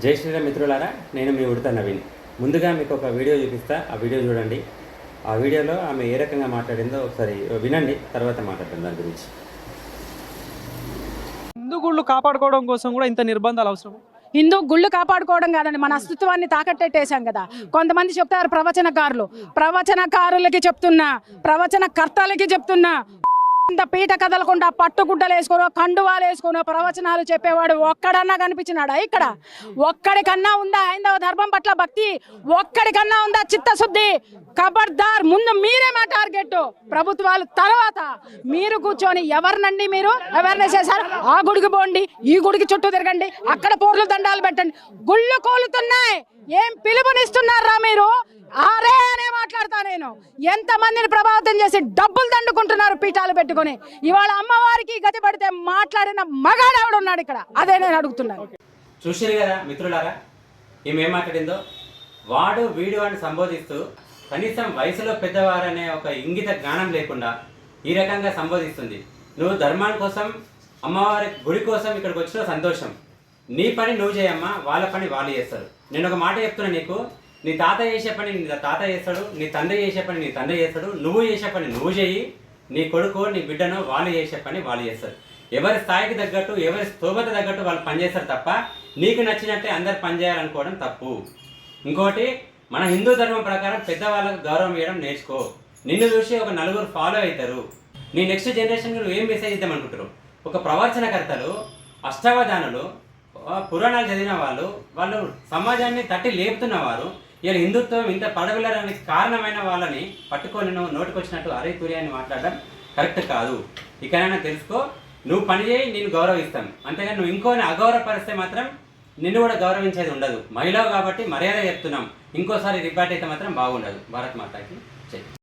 జై శ్రీరామ్ మిత్రులారా నేను మీ ఉడత నవీన్. ముందుగా మీకు ఒక వీడియో చూపిస్తా. ఆ వీడియో చూడండి. ఆ వీడియోలో ఆమె ఏ రకంగా మాట్లాడిందో ఒకసారి వినండి తర్వాత మాట్లాడతాం దాని గురించి. హిందూ గుళ్ళు కాపాడుకోవడం కోసం కూడా ఇంత నిర్బంధాలు అవసరం. హిందూ గుళ్ళు కాపాడుకోవడం కాదండి మన అస్తిత్వాన్ని తాకట్టేసాం కదా. కొంతమంది చెప్తారు ప్రవచనకారులు. ప్రవచనకారులకి చెప్తున్నా ప్రవచనకర్తలకి చెప్తున్నా. ఇంత పీట కదలకుండా పట్టుగుడ్డలు వేసుకోనో కండువాలు వేసుకోనో ప్రవచనాలు చెప్పేవాడు ఒక్కడన్నా కనిపించినాడా ఇక్కడ? ఒక్కడికన్నా ఉందా హైందవ ధర్మం పట్ల భక్తి? ఒక్కడికన్నా ఉందా చిత్తశుద్ధి? కబర్దార్ ముందు మీరే మా ప్రభుత్వాలు తర్వాత మీరు కూర్చొని ఎవరినండి మీరు? అవేర్నెస్ చేశారు? ఆ గుడికి పోండి ఈ గుడికి చుట్టూ తిరగండి అక్కడ పోర్లు దండాలు పెట్టండి. గుళ్ళు కోలుతున్నాయి. ఏం పిలుపునిస్తున్నారా మీరు? ఆరే అనే మాట్లాడతా నేను. ఎంత మందిని ప్రభావితం చేసి డబ్బులు దండుకుంటున్నారు పీఠాలు పెట్టుకొని. ఇవాళ అమ్మవారికి గతి పడితే మాట్లాడిన మగాడెవడు ఉన్నాడు ఇక్కడ. అదే నేను అడుగుతున్నాను. చూసారు కదా మిత్రులారా ఏమేం మాట్లాడిందో? వాడు వీడు అని సంబోధిస్తూ కనీసం వయసులో పెద్దవారనే ఒక ఇంగిత జ్ఞానం లేకుండా ఈ రకంగా సంబోధిస్తుంది. నువ్వు ధర్మాని కోసం అమ్మవారి గుడి కోసం ఇక్కడికి వచ్చిన సంతోషం. నీ పని నువ్వు చేయమ్మా వాళ్ళ పని వాళ్ళు చేస్తారు. నేను ఒక మాట చెప్తున్నా నీకు. నీ తాత చేసే పని నీ తాత చేస్తాడు నీ తండ్రి చేసే పని నీ తండ్రి చేస్తాడు నువ్వు చేసే పని నువ్వు చేయి. నీ కొడుకు నీ బిడ్డను వాళ్ళు చేసే పని వాళ్ళు చేస్తారు. ఎవరి స్థాయికి తగ్గట్టు ఎవరి స్తోమత తగ్గట్టు వాళ్ళు పనిచేస్తారు తప్ప నీకు నచ్చినట్టే అందరు పనిచేయాలనుకోవడం తప్పు. ఇంకోటి మన హిందూ ధర్మం ప్రకారం పెద్దవాళ్ళకు గౌరవం ఇవ్వడం నేర్చుకో. నిన్ను చూసి ఒక నలుగురు ఫాలో అవుతారు. నీ నెక్స్ట్ జనరేషన్ నువ్వు ఏం మెసేజ్ ఇద్దాం అనుకుంటారు ఒక ప్రవచనకర్తలు అష్టావధానులు పురాణాలు చదివిన వాళ్ళు వాళ్ళు సమాజాన్ని తట్టి లేపుతున్న వారు ఇలా హిందుత్వం ఇంత పడగలడానికి కారణమైన వాళ్ళని పట్టుకొని నువ్వు నోటికొచ్చినట్టు అరే తురి అని మాట్లాడడం కరెక్ట్ కాదు. ఇకనైనా తెలుసుకో నువ్వు పని చేయి నేను గౌరవిస్తాను. అంతేగాని నువ్వు ఇంకోని అగౌరవపరిస్తే మాత్రం నిన్ను కూడా గౌరవించేది ఉండదు. మహిళ కాబట్టి మర్యాద చెప్తున్నాం. ఇంకోసారి రిబాట్ అయితే మాత్రం బాగుండదు. భారత్ మాతాకి చెయ్యి